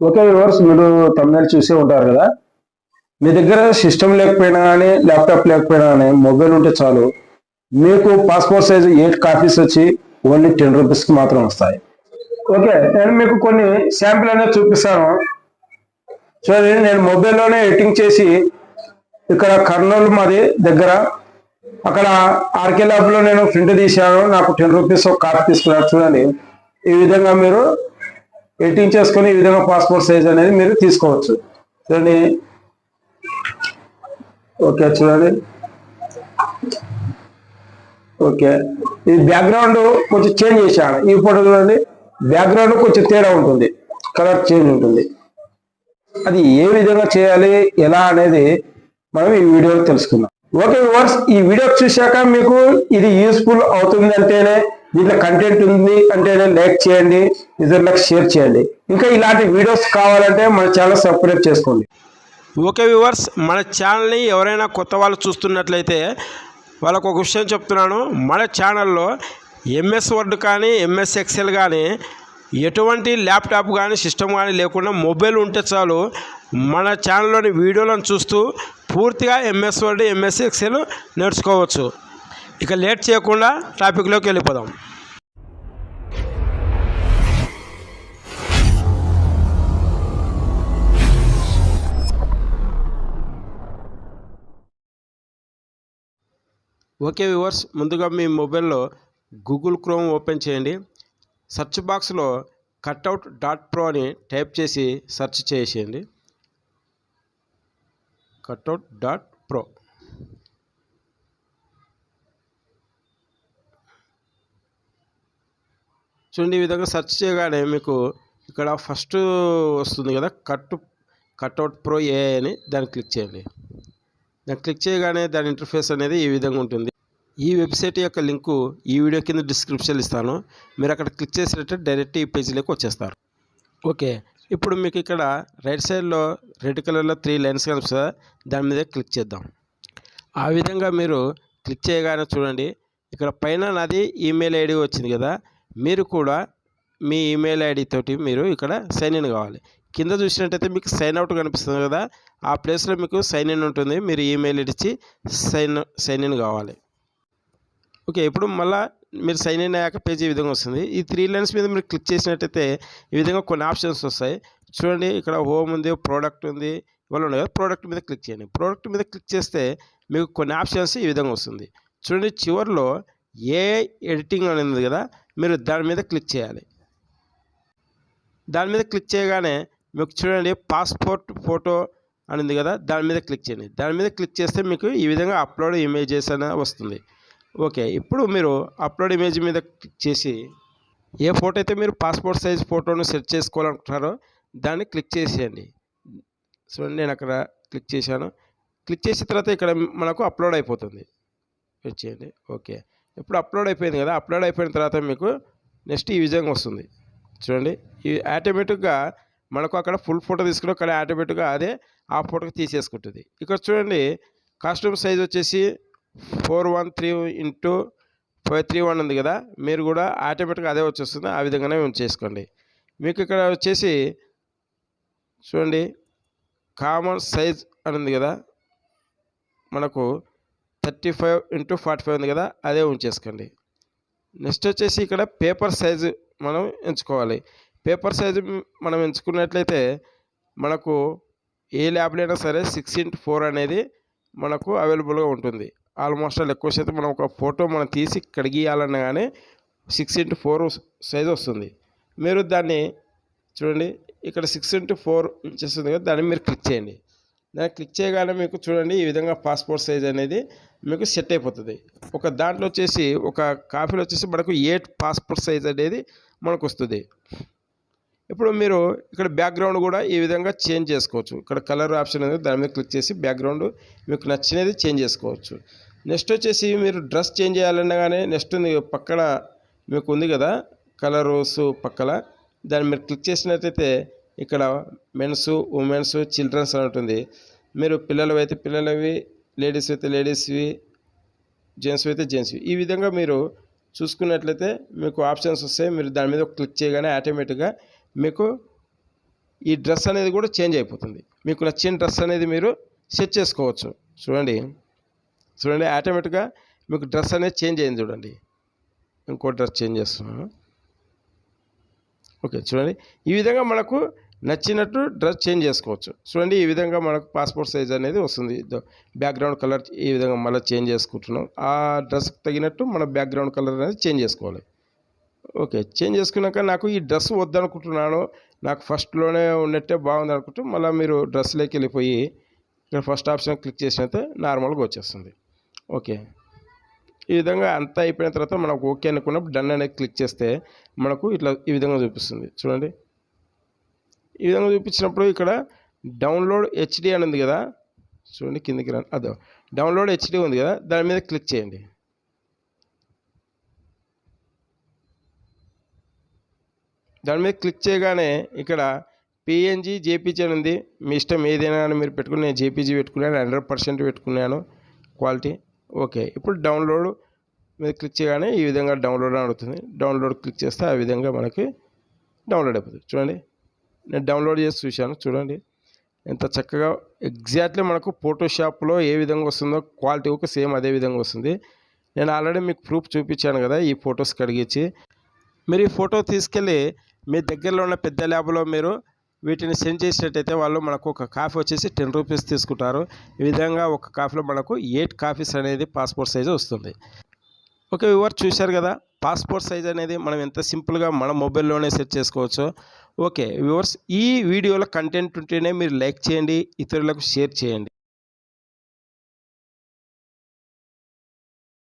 Okay viewers మీరు తమిళ చూసే ఉంటారు కదా? మీ దగ్గర సిస్టమ్ లేకపోయినా కానీ ల్యాప్టాప్ లేకపోయినా కానీ మొబైల్ ఉంటే చాలు. మీకు పాస్పోర్ట్ సైజ్ ఎయిట్ కాపీస్ వచ్చి ఓన్లీ టెన్ రూపీస్కి మాత్రం వస్తాయి. ఓకే నేను మీకు కొన్ని శాంపిల్ అనేది చూపిస్తాను. చూడండి నేను మొబైల్లోనే ఎడిటింగ్ చేసి ఇక్కడ కర్నూలు మాది దగ్గర అక్కడ ఆర్కే ల్యాబ్లో నేను ప్రింట్ తీశాను. నాకు టెన్ రూపీస్ ఒక కాపీ తీసుకున్నారు. చూడండి ఈ విధంగా మీరు ఎడిటింగ్ చేసుకొని ఈ విధంగా పాస్పోర్ట్ సైజ్ అనేది మీరు తీసుకోవచ్చు. చూడండి. ఓకే చూడండి. ఓకే. ఈ బ్యాక్గ్రౌండ్ కొంచెం చేంజ్ చేశాను. ఈ ఫోటో చూడండి. బ్యాక్గ్రౌండ్ కొంచెం తేడా ఉంటుంది. కలర్ చేంజ్ ఉంటుంది. అది ఏ విధంగా చేయాలి ఎలా అనేది మనం ఈ వీడియోలో తెలుసుకుందాం. ఓకే వర్స్ ఈ వీడియో చూశాక మీకు ఇది యూస్ఫుల్ అవుతుంది అంటేనే దీంట్లో కంటెంట్ ఉంది అంటే లైక్ చేయండి ఇతరులకు షేర్ చేయండి. ఇంకా ఇలాంటి వీడియోస్ కావాలంటే మన ఛానల్ సబ్స్క్రైబ్ చేసుకోండి. ఓకే వ్యూవర్స్ మన ఛానల్ని ఎవరైనా కొత్త వాళ్ళు చూస్తున్నట్లయితే వాళ్ళకు ఒక విషయం చెప్తున్నాను. మన ఛానల్లో ఎంఎస్ వర్డ్ కానీ ఎంఎస్ ఎక్సెల్ కానీ ఎటువంటి ల్యాప్టాప్ కానీ సిస్టమ్ కానీ లేకుండా మొబైల్ ఉంటే చాలు మన ఛానల్లోని వీడియోలను చూస్తూ పూర్తిగా ఎంఎస్ వర్డ్ ఎంఎస్ ఎక్సెల్ నేర్చుకోవచ్చు. ఇక లేట్ చేయకుండా టాపిక్లోకి వెళ్ళిపోదాం. ఓకే వ్యూవర్స్ ముందుగా మీ మొబైల్లో గూగుల్ క్రోమ్ ఓపెన్ చేయండి. సెర్చ్ బాక్స్లో కట్అవుట్ డాట్ ప్రో అని టైప్ చేసి సెర్చ్ చేసేయండి. Cutout dot pro. చూడండి ఈ విధంగా సెర్చ్ చేయగానే మీకు ఇక్కడ ఫస్ట్ వస్తుంది కదా కట్ కట్అవుట్ ప్రో ఏ అని దాన్ని క్లిక్ చేయండి. దాన్ని క్లిక్ చేయగానే దాని ఇంటర్ఫేస్ అనేది ఈ విధంగా ఉంటుంది. ఈ వెబ్సైట్ యొక్క లింకు ఈ వీడియో కింద డిస్క్రిప్షన్ ఇస్తాను. మీరు అక్కడ క్లిక్ చేసినట్టే డైరెక్ట్ ఈ పేజీలోకి వచ్చేస్తారు. ఓకే. ఇప్పుడు మీకు ఇక్కడ రైట్ సైడ్లో రెడ్ కలర్లో త్రీ లైన్స్ కనిపిస్తుంది దాని మీద క్లిక్ చేద్దాం. ఆ విధంగా మీరు క్లిక్ చేయగానే చూడండి. ఇక్కడ పైన నాది ఈమెయిల్ ఐడి వచ్చింది కదా. మీరు కూడా మీ ఈమెయిల్ ఐడి తోటి మీరు ఇక్కడ సైన్ ఇన్ కావాలి. కింద చూసినట్టయితే మీకు సైన్ అవుట్ కనిపిస్తుంది కదా ఆ ప్లేస్లో మీకు సైన్ ఇన్ ఉంటుంది. మీరు ఈమెయిల్ ఇచ్చి సైన్ సైన్ ఇన్ కావాలి. ఓకే ఇప్పుడు మళ్ళీ మీరు సైన్ ఇన్ అయ్యాక పేజ్ ఈ విధంగా వస్తుంది. ఈ త్రీ లైన్స్ మీద మీరు క్లిక్ చేసినట్టయితే ఈ విధంగా కొన్ని ఆప్షన్స్ వస్తాయి. చూడండి ఇక్కడ హోమ్ ఉంది ప్రోడక్ట్ ఉంది ఇవాళ ఉన్నాయి కదా ప్రోడక్ట్ మీద క్లిక్ చేయండి. ప్రోడక్ట్ మీద క్లిక్ చేస్తే మీకు కొన్ని ఆప్షన్స్ ఈ విధంగా వస్తుంది. చూడండి చివరిలో ఏ ఎడిటింగ్ అని ఉంది కదా మీరు దాని మీద క్లిక్ చేయాలి. దాని మీద క్లిక్ చేయగానే మీకు చూడండి పాస్పోర్ట్ ఫోటో అనేది కదా దాని మీద క్లిక్ చేయండి. దాని మీద క్లిక్ చేస్తే మీకు ఈ విధంగా అప్లోడ్ ఇమేజెస్ అని వస్తుంది. ఓకే ఇప్పుడు మీరు అప్లోడ్ ఇమేజ్ మీద క్లిక్ చేసి ఏ ఫోటో అయితే మీరు పాస్పోర్ట్ సైజ్ ఫోటోను సెట్ చేసుకోవాలనుకుంటున్నారో దాన్ని క్లిక్ చేసేయండి. చూడండి నేను అక్కడ క్లిక్ చేశాను. క్లిక్ చేసిన తర్వాత ఇక్కడ మనకు అప్లోడ్ అయిపోతుంది. క్లిక్ చేయండి. ఓకే. ఇప్పుడు అప్లోడ్ అయిపోయింది కదా అప్లోడ్ అయిపోయిన తర్వాత మీకు నెక్స్ట్ ఈ విధంగా వస్తుంది. చూడండి ఈ ఆటోమేటిక్గా మనకు అక్కడ ఫుల్ ఫోటో తీసుకుని అక్కడ ఆటోమేటిక్గా అదే ఆ ఫోటోకి తీసేసుకుంటుంది. ఇక్కడ చూడండి కాస్ట్యూమ్ సైజ్ వచ్చేసి four one three into five three one ఉంది కదా మీరు కూడా ఆటోమేటిక్గా అదే వచ్చేస్తుంది ఆ విధంగానే మేము చేసుకోండి మీకు ఇక్కడ వచ్చేసి చూడండి కామన్ సైజ్ అని ఉంది కదా మనకు thirty five into forty five ఉంది కదా అదే ఉంచేసుకోండి. నెక్స్ట్ వచ్చేసి ఇక్కడ పేపర్ సైజు మనం ఎంచుకోవాలి. పేపర్ సైజు మనం ఎంచుకున్నట్లయితే మనకు ఏ ల్యాబ్లైనా సరే సిక్స్ ఇంటూ ఫోర్ అనేది మనకు అవైలబుల్గా ఉంటుంది. ఆల్మోస్ట్ ఆల్ ఎక్కువ శాతం మనం ఒక ఫోటో మనం తీసి కడిగియాలన్నా కానీ సిక్స్ ఇంటూ ఫోర్ సైజ్ వస్తుంది. మీరు దాన్ని చూడండి ఇక్కడ సిక్స్ ఇంటూ ఫోర్ ఇంచెస్ ఉంది కదా దాన్ని మీరు క్లిక్ చేయండి. దాన్ని క్లిక్ చేయగానే మీకు చూడండి ఈ విధంగా పాస్పోర్ట్ సైజ్ అనేది మీకు సెట్ అయిపోతుంది. ఒక దాంట్లో వచ్చేసి ఒక కాపీలో వచ్చేసి మనకు ఏ పాస్పోర్ట్ సైజ్ అనేది మనకు వస్తుంది. ఇప్పుడు మీరు ఇక్కడ బ్యాక్గ్రౌండ్ కూడా ఈ విధంగా చేంజ్ చేసుకోవచ్చు. ఇక్కడ కలర్ ఆప్షన్ ఉంది దాని మీద క్లిక్ చేసి బ్యాక్గ్రౌండ్ మీకు నచ్చినది చేంజ్ చేసుకోవచ్చు. నెక్స్ట్ వచ్చేసి మీరు డ్రెస్ చేంజ్ చేయాలన్నా కానీ నెక్స్ట్ ఉంది పక్కన మీకు ఉంది కదా కలర్స్ పక్కన దాన్ని మీరు క్లిక్ చేసినట్టయితే ఇక్కడ మెన్స్ ఉమెన్స్ చిల్డ్రన్స్ అని ఉంటుంది. మీరు పిల్లలు అయితే పిల్లలవి లేడీస్ అయితే లేడీస్వి జెంట్స్ అయితే జెంట్స్వి ఈ విధంగా మీరు చూసుకున్నట్లయితే మీకు ఆప్షన్స్ వస్తాయి. మీరు దాని మీద క్లిక్ చేయగానే ఆటోమేటిక్గా మీకు ఈ డ్రెస్ అనేది కూడా చేంజ్ అయిపోతుంది. మీకు నచ్చిన డ్రెస్ అనేది మీరు సెట్ చేసుకోవచ్చు. చూడండి. చూడండి ఆటోమేటిక్గా మీకు డ్రెస్ అనేది చేంజ్ అయింది చూడండి. ఇంకో డ్రెస్ చేంజ్ చేస్తున్నాను. ఓకే చూడండి. ఈ విధంగా మనకు నచ్చినట్టు డ్రెస్ చేంజ్ చేసుకోవచ్చు. చూడండి ఈ విధంగా మనకు పాస్పోర్ట్ సైజ్ అనేది వస్తుంది. బ్యాక్గ్రౌండ్ కలర్ ఈ విధంగా మళ్ళీ చేంజ్ చేసుకుంటున్నాం. ఆ డ్రెస్కి తగినట్టు మన బ్యాక్గ్రౌండ్ కలర్ అనేది చేంజ్ చేసుకోవాలి. ఓకే చేంజ్ చేసుకున్నాక నాకు ఈ డ్రెస్ వద్దనుకుంటున్నాను. నాకు ఫస్ట్లోనే ఉన్నట్టే బాగుంది అనుకుంటూ మళ్ళీ మీరు డ్రెస్లోకి వెళ్ళిపోయి ఇక్కడ ఫస్ట్ ఆప్షన్ క్లిక్ చేసినైతే నార్మల్గా వచ్చేస్తుంది. ఓకే. ఈ విధంగా అంతా అయిపోయిన తర్వాత మనకు ఓకే అనుకున్నప్పుడు డన్ అనేది క్లిక్ చేస్తే మనకు ఇట్లా ఈ విధంగా చూపిస్తుంది. చూడండి. ఈ విధంగా చూపించినప్పుడు ఇక్కడ డౌన్లోడ్ హెచ్డి అని ఉంది కదా. చూడండి కిందికి రా అదో డౌన్లోడ్ హెచ్డి ఉంది కదా. దాని మీద క్లిక్ చేయండి. దాని మీద క్లిక్ చేయగానే ఇక్కడ పిఎన్జీ జేపీజీ అని ఉంది. మీ ఇష్టం ఏదైనా అని మీరు పెట్టుకుని నేను జేపీజీ పెట్టుకున్నాను హండ్రెడ్ పర్సెంట్ పెట్టుకున్నాను. Quality okay. ఇప్పుడు డౌన్లోడ్ మీద క్లిక్ చేయగానే ఈ విధంగా డౌన్లోడ్ అని అడుగుతుంది. డౌన్లోడ్ క్లిక్ చేస్తే ఆ విధంగా మనకి డౌన్లోడ్ అయిపోతుంది. చూడండి. నేను డౌన్లోడ్ చేసి చూశాను చూడండి. ఎంత చక్కగా ఎగ్జాక్ట్లీ మనకు ఫోటోషాప్లో ఏ విధంగా వస్తుందో క్వాలిటీ ఒక సేమ్ అదే విధంగా వస్తుంది. నేను ఆల్రెడీ మీకు ప్రూఫ్ చూపించాను కదా ఈ ఫొటోస్ కడిగించి మీరు ఈ ఫోటో తీసుకెళ్ళి మీ దగ్గరలో ఉన్న పెద్ద ల్యాబ్లో మీరు వీటిని సెండ్ చేసినట్టయితే వాళ్ళు మనకు ఒక కాఫీ వచ్చేసి టెన్ రూపీస్ తీసుకుంటారు. ఈ విధంగా ఒక కాఫీలో మనకు ఎయిట్ కాఫీస్ అనేది పాస్పోర్ట్ సైజు వస్తుంది. ఓకే వివర్ చూశారు కదా? పాస్పోర్ట్ సైజ్ అనేది మనం ఎంత సింపుల్గా మన మొబైల్లోనే సెట్ చేసుకోవచ్చు. ఓకే వ్యూవర్స్ ఈ వీడియోలో కంటెంట్ ఉంటేనే మీరు లైక్ చేయండి ఇతరులకు షేర్ చేయండి.